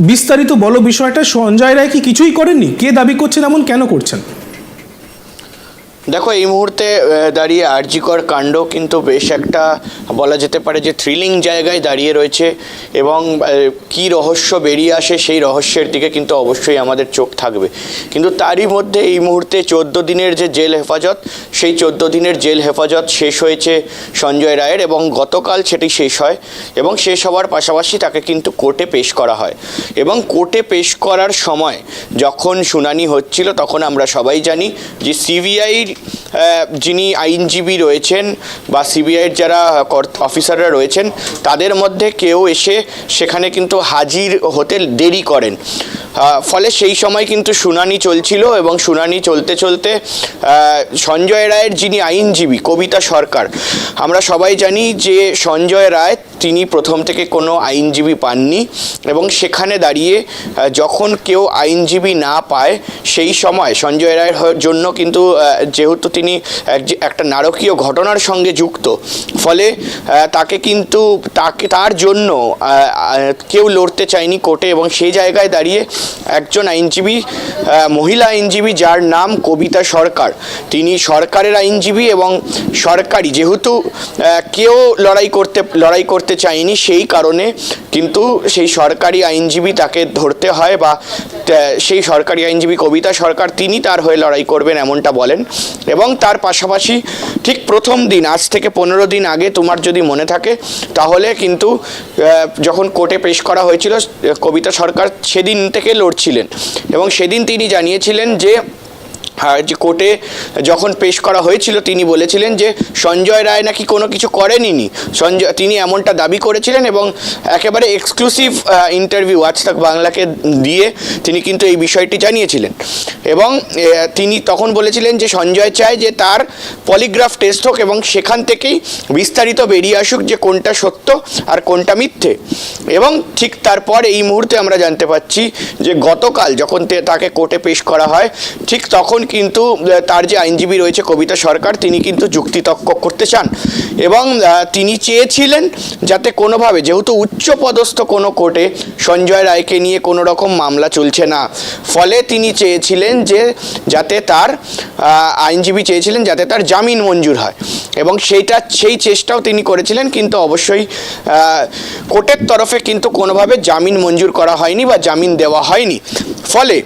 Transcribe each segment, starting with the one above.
বিস্তারিত বলো বিষয়টা। সঞ্জয় রায় কি কিছুই করেননি? কে দাবি করছেন এমন কেন করছেন? দেখো, এই মুহূর্তে দাঁড়িয়ে আরজিকর কাণ্ড কিন্তু বেশ একটা বলা যেতে পারে যে থ্রিলিং জায়গায় দাঁড়িয়ে রয়েছে এবং কি রহস্য বেরিয়ে আসে সেই রহস্যের দিকে কিন্তু অবশ্যই আমাদের চোখ থাকবে। কিন্তু তারই মধ্যে এই মুহূর্তে চোদ্দ দিনের যে জেল হেফাজত, সেই চোদ্দ দিনের জেল হেফাজত শেষ হয়েছে সঞ্জয় রায়ের এবং গতকাল সেটি শেষ হয় এবং শেষ হওয়ার পাশাপাশি তাকে কিন্তু কোর্টে পেশ করা হয়। এবং কোর্টে পেশ করার সময় যখন শুনানি হচ্ছিল তখন আমরা সবাই জানি যে সিবিআইর যিনি আইনজীবী রয়েছেন বা সিবিআইয়ের যারা অফিসাররা রয়েছেন, তাদের মধ্যে কেউ এসে সেখানে কিন্তু হাজির হতে দেরি করেন। ফলে সেই সময় কিন্তু শুনানি চলছিল এবং শুনানি চলতে চলতে সঞ্জয় রায়ের যিনি আইনজীবী, কবিতা সরকার, আমরা সবাই জানি যে সঞ্জয় রায় তিনি প্রথম থেকে কোনো আইনজীবী পাননি এবং সেখানে দাঁড়িয়ে যখন কেউ আইনজীবী না পায়, সেই সময় সঞ্জয় রায়ের জন্য কিন্তু যেহেতু তিনি এক- একটা নারকীয় ঘটনার সঙ্গে যুক্ত, ফলে তাকে কিন্তু, তাকে, তার জন্য কেউ লড়তে চায়নি কোর্টে এবং সেই জায়গায় দাঁড়িয়ে একজন আইনজীবী মহিলা আইনজীবী যার নাম কবিতা সরকার, তিনি সরকারের আইনজীবী এবং সরকারি, যেহেতু কেউ লড়াই করতে লড়াই করতে চায়নি সেই কারণে কিন্তু সেই সরকারি আইনজীবী তাকে ধরতে হয় বা সেই সরকারি আইনজীবী কবিতা সরকার তিনি তার হয়ে লড়াই করবেন এমনটা বলেন। এবং তার পাশাপাশি ঠিক প্রথম দিন, আজ থেকে পনেরো দিন আগে তোমার যদি মনে থাকে, তাহলে কিন্তু যখন কোর্টে পেশ করা হয়েছিল কবিতা সরকার সেদিন থেকে লড়ছিলেন। এবং সেদিন তিনি জানিয়েছিলেন যে কোর্টে যখন পেশ করা হয়েছিল, তিনি বলেছিলেন যে সঞ্জয় রায় নাকি কোনো কিছু করেনি সঞ্জয়, তিনি এমনটা দাবি করেছিলেন এবং একেবারে এক্সক্লুসিভ ইন্টারভিউ আজ তাক বাংলাকে দিয়ে তিনি কিন্তু এই বিষয়টি জানিয়েছিলেন। এবং তিনি তখন বলেছিলেন যে সঞ্জয় চায় যে তার পলিগ্রাফ টেস্ট হোক এবং সেখান থেকেই বিস্তারিত বেরিয়ে আসুক যে কোনটা সত্য আর কোনটা মিথ্যে। এবং ঠিক তারপর এই মুহূর্তে আমরা জানতে পাচ্ছি যে গতকাল যখন তাকে কোর্টে পেশ করা হয়, ঠিক তখন কিন্তু তার যে আইনজীবী রয়েছে কবিতা সরকার, তিনি কিন্তু যুক্তিতক্ক করতে চান। এবং তিনি চেয়েছিলেন যাতে কোনোভাবে, যেহেতু উচ্চপদস্থ কোনো কোর্টে সঞ্জয় রায়কে নিয়ে কোনো রকম মামলা চলছে না, ফলে তিনি চেয়েছিলেন যে যাতে তার আইনজীবী চেয়েছিলেন যাতে তার জামিন মঞ্জুর হয়। এবং সেইটা, সেই চেষ্টাও তিনি করেছিলেন, কিন্তু অবশ্যই কোর্টের তরফে কিন্তু কোনোভাবে জামিন মঞ্জুর করা হয়নি বা জামিন দেওয়া হয়নি। ফলে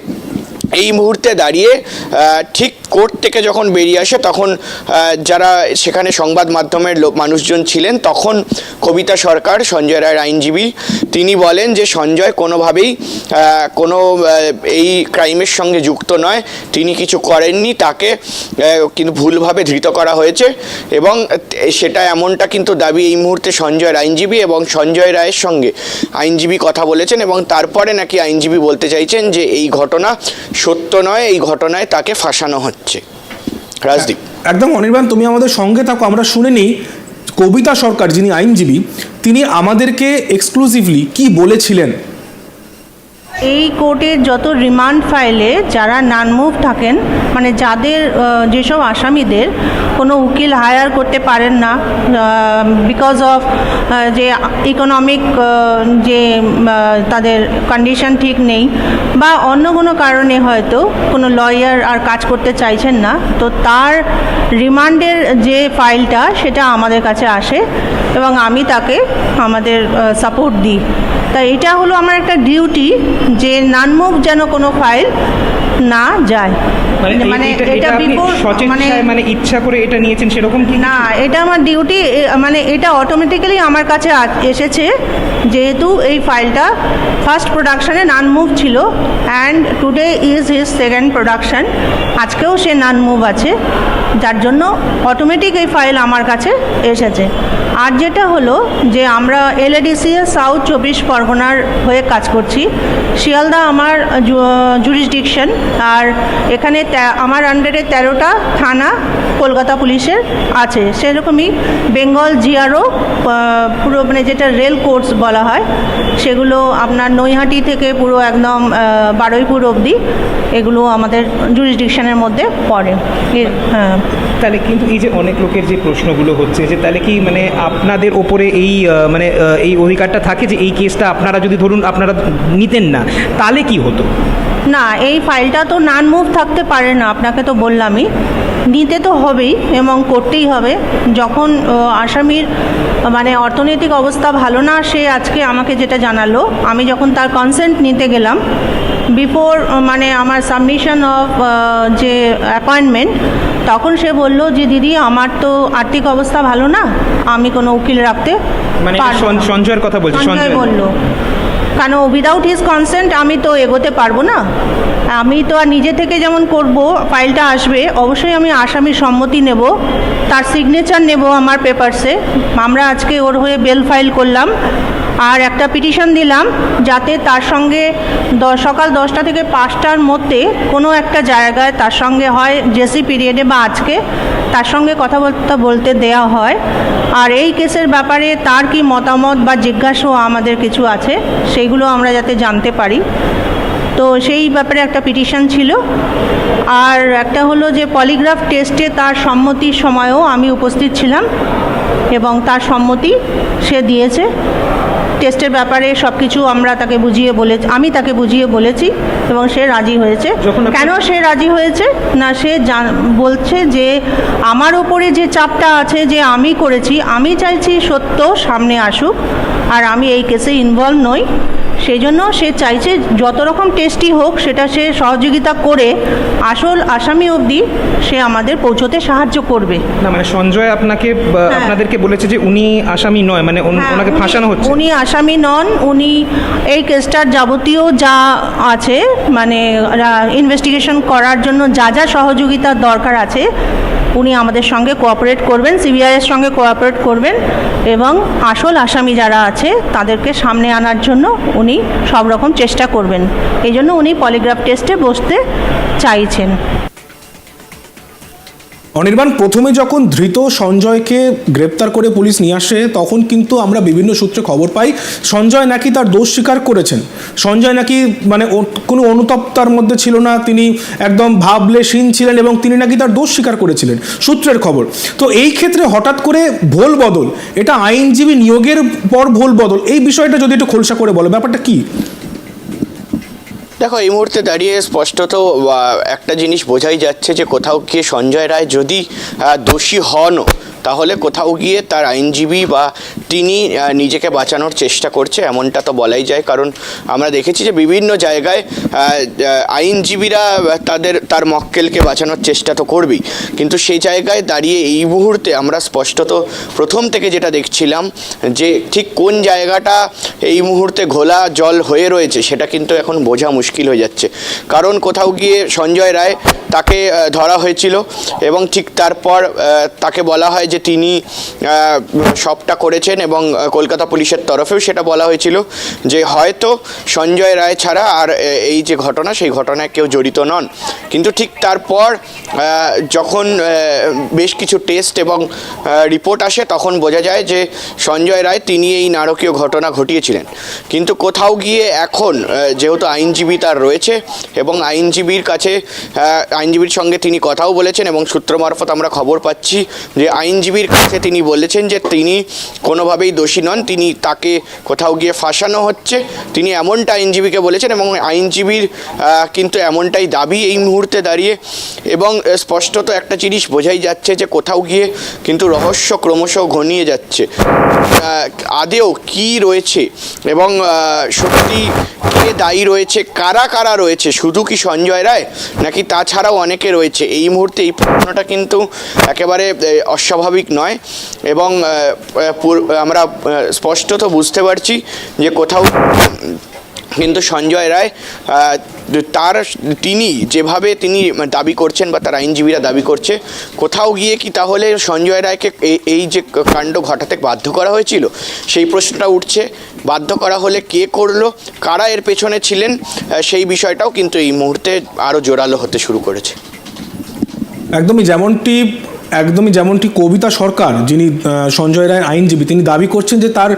এই মুহূর্তে দাঁড়িয়ে ঠিক কোর্ট থেকে যখন বেরিয়ে আসে, তখন যারা সেখানে সংবাদ মাধ্যমের মানুষজন ছিলেন, তখন কবিতা সরকার, সঞ্জয় রায়ের আইনজীবী, তিনি বলেন যে সঞ্জয় কোনোভাবেই কোনো এই ক্রাইমের সঙ্গে যুক্ত নয়। তিনি কিছু করেননি, তাকে কিন্তু ভুলভাবে ধৃত করা হয়েছে। এবং সেটা এমনটা কিন্তু দাবি এই মুহূর্তে সঞ্জয়ের আইনজীবী এবং সঞ্জয় রায়ের সঙ্গে আইনজীবী কথা বলেছেন এবং তারপরে নাকি আইনজীবী বলতে চাইছেন যে এই ঘটনা সত্য নয়, এই ঘটনায় তাকে ফাঁসানো হচ্ছে। রাজদীপ। একদম অনির্বাণ, তুমি আমাদের সঙ্গে থাকো, আমরা শুনে নিই। কবিতা সরকার যিনি আইনজীবী, তিনি আমাদেরকে এক্সক্লুসিভলি কি বলেছিলেন? এই কোর্টের যত রিমান্ড ফাইলে যারা নানমুভ থাকেন মানে যাদের যেসব আসামিদের কোনো উকিল হায়ার করতে পারেন না বিকজ অফ যে ইকোনমিক যে তাদের কন্ডিশন ঠিক নেই বা অন্য কোনো কারণে হয়তো কোনো লয়ার আর কাজ করতে চাইছেন না, তো তার রিমান্ডের যে ফাইলটা সেটা আমাদের কাছে আসে এবং আমি তাকে আমাদের সাপোর্ট দিই। তা এটা হলো আমার একটা ডিউটি যে নানমুখ যেন কোনো ফাইল না যায়। মানে এটা এটা মানে ইচ্ছা করে এটা নিয়েছেন সেরকম কি? না এটা আমার ডিউটি মানে এটা অটোমেটিক্যালি আমার কাছে এসেছে যেহেতু এই ফাইলটা ফার্স্ট প্রোডাকশানে নান মুভ ছিল and today is his second production আজকেও সে নান মুভ আছে যার জন্য অটোমেটিক এই ফাইল আমার কাছে এসেছে। আর যেটা হলো যে আমরা এলএডিসিএ সাউথ চব্বিশ পরগনার হয়ে কাজ করছি। শিয়ালদা আমার জুরিসডিকশন আর এখানে আমার আন্ডারে তেরোটা থানা কলকাতা পুলিশের আছে। সেরকমই বেঙ্গল জিআরও পুরো মানে যেটা রেল কোর্স বলা হয়, সেগুলো আপনার নৈহাটি থেকে পুরো একদম বারুইপুর অবধি এগুলো আমাদের জুরিসডিকশনের মধ্যে পড়ে। হ্যাঁ। তাহলে কিন্তু এই যে অনেক লোকের যে প্রশ্নগুলো হচ্ছে, যে তাহলে কি মানে আপনাদের ওপরে এই মানে এই অধিকারটা থাকে যে এই কেসটা আপনারা যদি ধরুন, আপনারা নিতেন না, তাহলে কি হতো? না এই ফাইলটা তো নান মুভ থাকতে পারে না আপনাকে তো বললামই। নিতে তো হবেই এবং করতেই হবে। যখন আসামির মানে অর্থনৈতিক অবস্থা ভালো না সে আজকে আমাকে যেটা জানালো আমি যখন তার কনসেন্ট নিতে গেলাম বিফোর মানে আমার সাবমিশন অফ যে অ্যাপয়েন্টমেন্ট তখন সে বলল যে দিদি আমার তো আর্থিক অবস্থা ভালো না আমি কোনো উকিল রাখতে মানে। সঞ্জয়ের কথা বলছি সঞ্জয়। বলল। কেন উইদাউট হিজ কনসেন্ট আমি তো এগোতে পারব না। আমি তো আর নিজে থেকে যেমন করব ফাইলটা আসবে, অবশ্যই আমি আসামির সম্মতি নেব, তার সিগনেচার নেব আমার পেপারসে আমরা আজকে ওর হয়ে বেল ফাইল করলাম। আর একটা পিটিশন দিলাম যাতে তার সঙ্গে সকাল দশটা থেকে পাঁচটার মধ্যে কোনো একটা জায়গায় তার সঙ্গে হয়, জেসি পিরিয়ডে বা আজকে, তার সঙ্গে কথাবার্তা বলতে দেয়া হয়। আর এই কেসের ব্যাপারে তার কি মতামত বা জিজ্ঞাসাও আমাদের কিছু আছে সেইগুলো আমরা যাতে জানতে পারি। তো সেই ব্যাপারে একটা পিটিশন ছিল। আর একটা হলো যে পলিগ্রাফ টেস্টে তার সম্মতির সময়ও আমি উপস্থিত ছিলাম। এবং তার সম্মতি সে দিয়েছে। টেস্টের ব্যাপারে সব কিছু আমরা তাকে বুঝিয়ে বলে আমি তাকে বুঝিয়ে বলেছি এবং সে রাজি হয়েছে। কেন সে রাজি হয়েছে? না সে বলছে যে আমার ওপরে যে চাপটা আছে যে আমি করেছি আমি চাইছি সত্য সামনে আসুক আর আমি এই কেসে ইনভলভ নই। সেই জন্য সে চাইছে যত রকম টেস্টই হোক সেটা সে সহযোগিতা করে আসল আসামি অবধি সে আমাদের পৌঁছতে সাহায্য করবে না মানে সঞ্জয় আপনাকে হ্যাঁ। আপনাদেরকে বলেছে যে উনি আসামি নয় মানে হ্যাঁ, ওনাকে ফাঁসানো হচ্ছে উনি আসামি নন উনি এই কেসটার যাবতীয় যা আছে মানে ইনভেস্টিগেশন করার জন্য যা যা সহযোগিতার দরকার আছে উনি আমাদের সঙ্গে কোঅপারেট করবেন সিবিআইয়ের সঙ্গে কোঅপারেট করবেন এবং আসল আসামি যারা আছে, তাদেরকে সামনে আনার জন্য উনি সব রকম চেষ্টা করবেন। এই জন্য উনি পলিগ্রাফ টেস্টে বসতে চাইছেন। অনির্বাণ, প্রথমে যখন ধৃত সঞ্জয়কে গ্রেপ্তার করে পুলিশ নিয়ে আসে, তখন কিন্তু আমরা বিভিন্ন সূত্রে খবর পাই, সঞ্জয় নাকি তার দোষ স্বীকার করেছেন। সঞ্জয় নাকি মানে কোনো অনুতপ্তার মধ্যে ছিল না, তিনি একদম ভাবলেশীন ছিলেন এবং তিনি নাকি তার দোষ স্বীকার করেছিলেন, সূত্রের খবর। তো এই ক্ষেত্রে হঠাৎ করে ভোল বদল, এটা আইনজীবী নিয়োগের পর ভোল বদল, এই বিষয়টা যদি একটু খোলসা করে বলো, ব্যাপারটা কি? দেখো, এই মুহূর্তে দাঁড়িয়ে স্পষ্টত একটা জিনিস বোঝাই যাচ্ছে যে কোথাও গিয়ে সঞ্জয় রায় যদি দোষী হনও তাহলে কোথাও গিয়ে তার আইনজীবী বা তিনি নিজেকে বাঁচানোর চেষ্টা করছে, এমনটা তো বলাই যায়। কারণ আমরা দেখেছি যে বিভিন্ন জায়গায় আইনজীবীরা তাদের, তার মক্কেলকে বাঁচানোর চেষ্টা তো করবেই। কিন্তু সেই জায়গায় দাঁড়িয়ে এই মুহূর্তে আমরা স্পষ্টত প্রথম থেকে যেটা দেখছিলাম যে ঠিক কোন জায়গাটা এই মুহূর্তে ঘোলা জল হয়ে রয়েছে, সেটা কিন্তু এখন বোঝা মুশকিল হয়ে যাচ্ছে। কারণ কোথাও গিয়ে সঞ্জয় রায় তাকে ধরা হয়েছিল এবং ঠিক তারপর তাকে বলা হয় যে তিনি সবটা করেছেন এবং কলকাতা পুলিশের তরফেও সেটা বলা হয়েছিল যে হয়তো সঞ্জয় রায় ছাড়া আর এই যে ঘটনা, সেই ঘটনায় কেউ জড়িত নন। কিন্তু ঠিক তারপর যখন বেশ কিছু টেস্ট এবং রিপোর্ট আসে, তখন বোঝা যায় যে সঞ্জয় রায় তিনি এই নারকীয় ঘটনা ঘটিয়েছিলেন। কিন্তু কোথাও গিয়ে এখন যেহেতু আইনজীবী তার রয়েছে এবং আইনজীবীর কাছে আইনজীবীর সঙ্গে তিনি কথাও বলেছেন এবং সূত্র মারফত আমরা খবর পাচ্ছি যে আইনজীবীর কাছে তিনি বলেছেন যে তিনি কোনোভাবেই দোষী নন তিনি তাকে কোথাও গিয়ে ফাঁসানো হচ্ছে। তিনি এমনটা আইনজীবীকে বলেছেন এবং আইনজীবীর কিন্তু এমনটাই দাবি এই মুহূর্তে দাঁড়িয়ে। এবং স্পষ্টত একটা জিনিস বোঝাই যাচ্ছে যে কোথাও গিয়ে কিন্তু রহস্য ক্রমশ ঘনিয়ে যাচ্ছে। আদেও কি রয়েছে এবং সত্যি কে দায়ী রয়েছে কারা কারা রয়েছে শুধু কি সঞ্জয় রায় নাকি তাছাড়াও অনেকে রয়েছে? এই মুহূর্তে এই প্রশ্নটা কিন্তু একেবারে আহ, অস্বাভাবিক নয় এবং আমরা স্পষ্টত বুঝতে পারছি যে কোথাও কিন্তু সঞ্জয় রায় তার তিনি যেভাবে তিনি দাবি করছেন বা তার আইনজীবীরা দাবি করছে, কোথাও গিয়ে কি তাহলে সঞ্জয় রায়কে এই যে কাণ্ড ঘটাতে বাধ্য করা হয়েছিল? সেই প্রশ্নটা উঠছে, বাধ্য করা হলে কে করল? কারা এর পেছনে ছিলেন? সেই বিষয়টাও কিন্তু এই মুহূর্তে আরও জোরালো হতে শুরু করেছে। একদমই যেমনটি একদমই যেমনটি কবিতা সরকার, যিনি সঞ্জয় রায়ের আইনজীবী, তিনি দাবি করছেন যে তার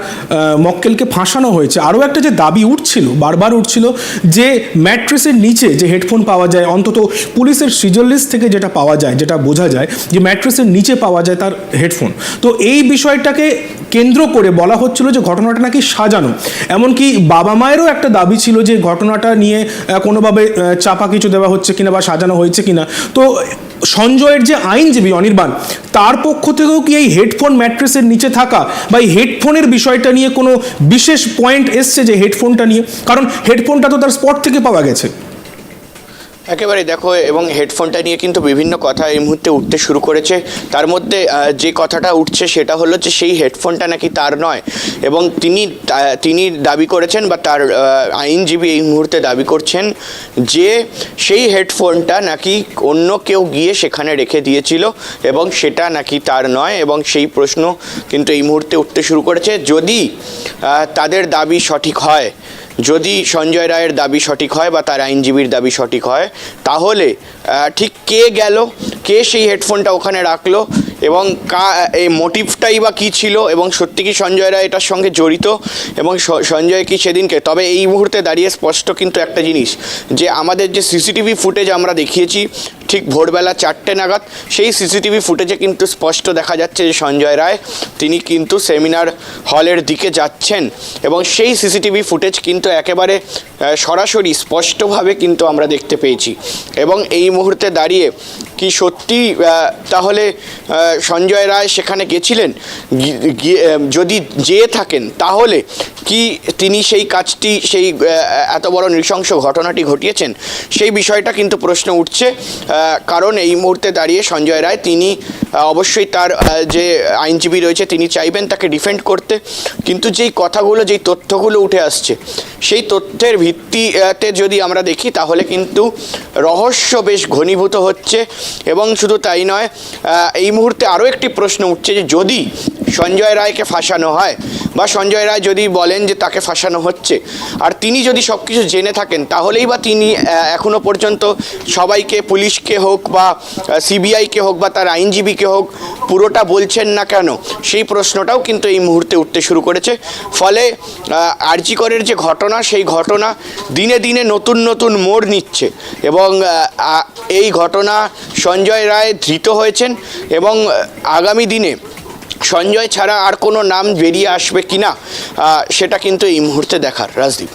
মক্কেলকে ফাঁসানো হয়েছে। আরও একটা যে দাবি উঠছিল, বারবার উঠছিল, যে ম্যাট্রেসের নিচে যে হেডফোন পাওয়া যায়, অন্তত পুলিশের সিজন লিস্ট থেকে যেটা পাওয়া যায়, যেটা বোঝা যায়, যে ম্যাট্রেসের নিচে পাওয়া যায় তার হেডফোন। তো এই বিষয়টাকে কেন্দ্র করে বলা হচ্ছিল যে ঘটনাটা নাকি সাজানো। এমনকি বাবা মায়েরও একটা দাবি ছিল যে ঘটনাটা নিয়ে কোনোভাবে চাপা কিছু দেওয়া হচ্ছে কিনা বা সাজানো হয়েছে কিনা। তো সঞ্জয়ের যে আইনজীবী অনির্বাণ, তার পক্ষ থেকেও কি এই হেডফোন ম্যাট্রেসের নিচে থাকা বা এই হেডফোনের বিষয়টা নিয়ে কোনো বিশেষ পয়েন্ট এসছে যে হেডফোনটা নিয়ে? কারণ হেডফোনটা তো তার স্পট থেকে পাওয়া গেছে। একেবারে দেখো, এবং হেডফোনটা নিয়ে কিন্তু বিভিন্ন কথা এই মুহূর্তে উঠতে শুরু করেছে। তার মধ্যে যে কথাটা উঠছে সেটা হলো যে সেই হেডফোনটা নাকি তার নয়। এবং তিনি তিনি দাবি করেছেন বা তার আইনজীবী এই মুহূর্তে দাবি করছেন যে সেই হেডফোনটা নাকি অন্য কেউ গিয়ে সেখানে রেখে দিয়েছিল এবং সেটা নাকি তার নয় এবং সেই প্রশ্ন কিন্তু এই মুহূর্তে উঠতে শুরু করেছে। যদি তাদের দাবি সঠিক হয় যদি সঞ্জয় রায়ের দাবি সঠিক হয় বা তার আইনজীবীর দাবি সঠিক হয়, তাহলে ঠিক কে গেল? কে সেই হেডফোনটা ওখানে রাখল? এবং কা, এই মোটিভটাই বা কী ছিল? এবং সত্যি কি সঞ্জয় রায় এটার সঙ্গে জড়িত? এবং সঞ্জয় কি সেদিনকে? তবে এই মুহূর্তে দাঁড়িয়ে স্পষ্ট কিন্তু একটা জিনিস, যে আমাদের যে সিসিটিভি ফুটেজ আমরা দেখিয়েছি ঠিক ভোরবেলা চারটে নাগাদ। সেই সিসিটিভি ফুটেজে কিন্তু স্পষ্ট দেখা যাচ্ছে যে সঞ্জয় রায়, তিনি কিন্তু সেমিনার হলের দিকে যাচ্ছেন এবং সেই সিসিটিভি ফুটেজ কিন্তু একেবারে সরাসরি স্পষ্টভাবে কিন্তু আমরা দেখতে পেয়েছি। এবং এই মুহূর্তে দাঁড়িয়ে কি সত্যি তাহলে সঞ্জয় রায় সেখানে গেছিলেন? যদি যেয়ে থাকেন, তাহলে কি তিনি সেই কাজটি, সেই এত বড় নৃশংস ঘটনাটি ঘটিয়েছেন? সেই বিষয়টা কিন্তু প্রশ্ন উঠছে। কারণ এই মুহূর্তে দাঁড়িয়ে সঞ্জয় রায়, তিনি অবশ্যই তার যে আইনজীবী রয়েছে, তিনি চাইবেন তাকে ডিফেন্ড করতে। কিন্তু যেই কথাগুলো, যেই তথ্যগুলো উঠে আসছে, সেই তথ্যের ভিত্তিতে যদি আমরা দেখি, তাহলে কিন্তু রহস্য বেশ ঘনীভূত হচ্ছে। এবং শুধু তাই নয় এই মুহূর্তে আরও একটি প্রশ্ন উঠছে যে যদি সঞ্জয় রায়কে ফাঁসানো হয় বা সঞ্জয় রায় যদি বলেন যে তাকে ফাঁসানো হচ্ছে আর তিনি যদি সব কিছু জেনে থাকেন তাহলেই বা তিনি আহ, এখনও পর্যন্ত সবাইকে পুলিশকে হোক বা সিবিআইকে হোক বা তার আইনজীবীকে হোক পুরোটা বলছেন না কেন সেই প্রশ্নটাও কিন্তু এই মুহূর্তে উঠতে শুরু করেছে। ফলে আরজিকরের যে ঘটনা সেই ঘটনা দিনে দিনে নতুন নতুন মোড় নিচ্ছে এবং এই ঘটনা সঞ্জয় রায় ধৃত হয়েছেন এবং আগামী দিনে সঞ্জয় ছাড়া আর কোনো নাম বেরিয়ে আসবে কিনা আহ, সেটা কিন্তু এই মুহূর্তে দেখার। রাজদীপ।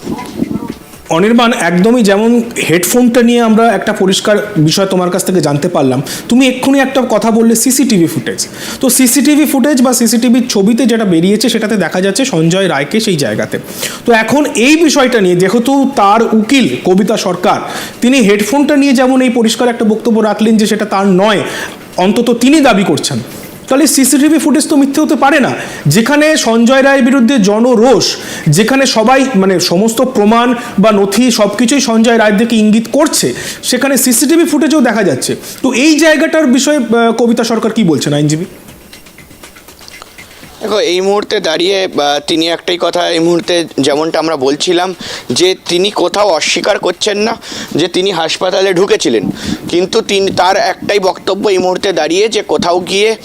অনির্বাণ একদমই যেমন হেডফোনটা নিয়ে আমরা একটা পরিষ্কার বিষয় তোমার কাছ থেকে জানতে পারলাম তুমি এক্ষুনি একটা কথা বললে সিসিটিভি ফুটেজ। তো সিসিটিভি ফুটেজ বা সিসিটিভির ছবিতে যেটা বেরিয়েছে সেটাতে দেখা যাচ্ছে সঞ্জয় রায়কে সেই জায়গাতে। তো এখন এই বিষয়টা নিয়ে যেহেতু তার উকিল কবিতা সরকার তিনি হেডফোনটা নিয়ে যেমন এই পরিষ্কার একটা বক্তব্য রাখলেন যে সেটা তার নয় অন্তত তিনি দাবি করছেন। তাহলে সিসিটিভি ফুটেজ তো মিথ্যে হতে পারে না। যেখানে সঞ্জয় রায়ের বিরুদ্ধে জনরোষ, যেখানে সবাই মানে সমস্ত প্রমাণ বা নথি সব কিছুই সঞ্জয় রায়ের দিকে ইঙ্গিত করছে, সেখানে সিসিটিভি ফুটেজেও দেখা যাচ্ছে। তো এই জায়গাটার বিষয়ে কবিতা সরকার কি বলছেন আইনজীবী? দেখো এই মুহূর্তে দাঁড়িয়ে তিনি একটাই কথা এই মুহূর্তে যেমনটা আমরা বলছিলাম যে তিনি কোথাও অস্বীকার করছেন না যে তিনি হাসপাতালে ঢুকেছিলেন। কিন্তু তিনি তার একটাই বক্তব্য এই মুহূর্তে দাঁড়িয়ে যে কোথাও গিয়ে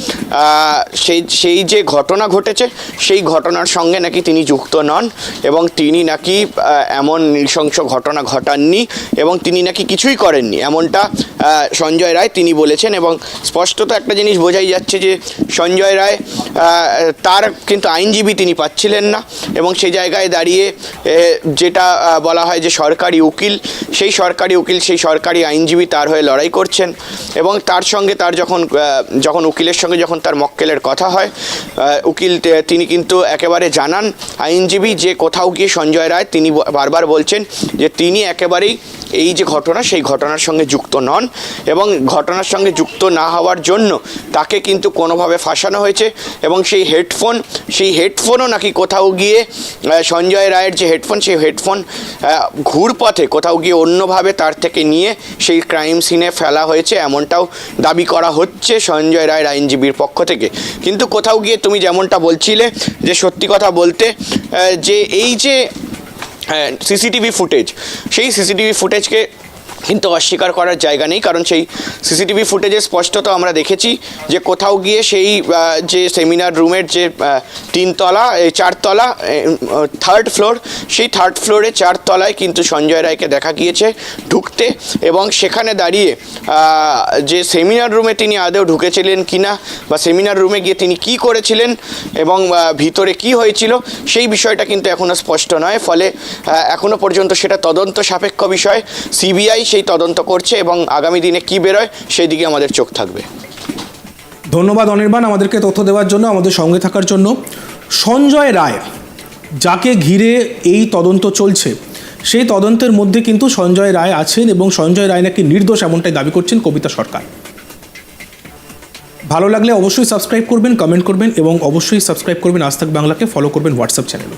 সেই সেই যে ঘটনা ঘটেছে সেই ঘটনার সঙ্গে নাকি তিনি যুক্ত নন এবং তিনি নাকি এমন নৃশংস ঘটনা ঘটাননি এবং তিনি নাকি কিছুই করেননি। এমনটা সঞ্জয় রায় তিনি বলেছেন এবং স্পষ্টত একটা জিনিস বোঝাই যাচ্ছে যে সঞ্জয় রায় আহ, তার কিন্তু আইনজীবী তিনি পাচ্ছিলেন না এবং সেই জায়গায় দাঁড়িয়ে যেটা বলা হয় যে সরকারি উকিল, সেই সরকারি উকিল, সেই সরকারি আইনজীবী তার হয়ে লড়াই করছেন এবং তার সঙ্গে তার যখন যখন উকিলের সঙ্গে যখন তার মক্কেলের কথা হয় উকিল তিনি কিন্তু একেবারে জানান, আইনজীবী যে কোথাও গিয়ে সঞ্জয় রায় তিনি বারবার বলছেন যে তিনি একেবারেই এই যে ঘটনা, সেই ঘটনার সঙ্গে যুক্ত নন এবং ঘটনার সঙ্গে যুক্ত না হওয়ার জন্য তাকে কিন্তু কোনোভাবে ফাঁসানো হয়েছে এবং সেই হেডফোন, সেই হেডফোনও নাকি কোথাও গিয়ে সঞ্জয় রায়ের যে হেডফোন, সেই হেডফোন ঘুরপথে কোথাও গিয়ে অন্যভাবে তার থেকে নিয়ে সেই ক্রাইম সিনে ফেলা হয়েছে এমনটাও দাবি করা হচ্ছে সঞ্জয় রায়ের আইনজীবীর পক্ষ থেকে। কিন্তু কোথাও গিয়ে তুমি যেমনটা বলছিলে যে সত্যি কথা বলতে যে এই যে সিসিটিভি ফুটেজ সেই সিসিটিভি ফুটেজকে কিন্তু অস্বীকার করার জায়গা নেই কারণ সেই সিসিটিভি ফুটেজে স্পষ্টত আমরা দেখেছি যে কোথাও গিয়ে সেই যে সেমিনার রুমের যে তিনতলা চারতলা থার্ড ফ্লোর সেই থার্ড ফ্লোরে চারতলায় কিন্তু সঞ্জয় রায়কে দেখা গিয়েছে ঢুকতে এবং সেখানে দাঁড়িয়ে যে সেমিনার রুমে তিনি আদৌ ঢুকেছিলেন কি না বা সেমিনার রুমে গিয়ে তিনি কি করেছিলেন এবং ভিতরে কি হয়েছিল সেই বিষয়টা কিন্তু এখনও স্পষ্ট নয়। ফলে আহ, এখনও পর্যন্ত সেটা তদন্ত সাপেক্ষ বিষয়। সিবিআই সেই তদন্ত করছে এবং আগামী দিনে কি বেরোয় সেই দিকে আমাদের চোখ থাকবে। ধন্যবাদ অনির্বাণ আমাদেরকে তথ্য দেওয়ার জন্য, আমাদের সঙ্গে থাকার জন্য। সঞ্জয় রায়, যাকে ঘিরে এই তদন্ত চলছে, সেই তদন্তের মধ্যে কিন্তু সঞ্জয় রায় আছেন এবং সঞ্জয় রায় নাকি নির্দোষ এমনটাই দাবি করছেন কবিতা সরকার। ভালো লাগলে অবশ্যই সাবস্ক্রাইব করবেন কমেন্ট করবেন এবং অবশ্যই সাবস্ক্রাইব করবেন আজ বাংলাকে ফলো করবেন হোয়াটসঅ্যাপ চ্যানেলে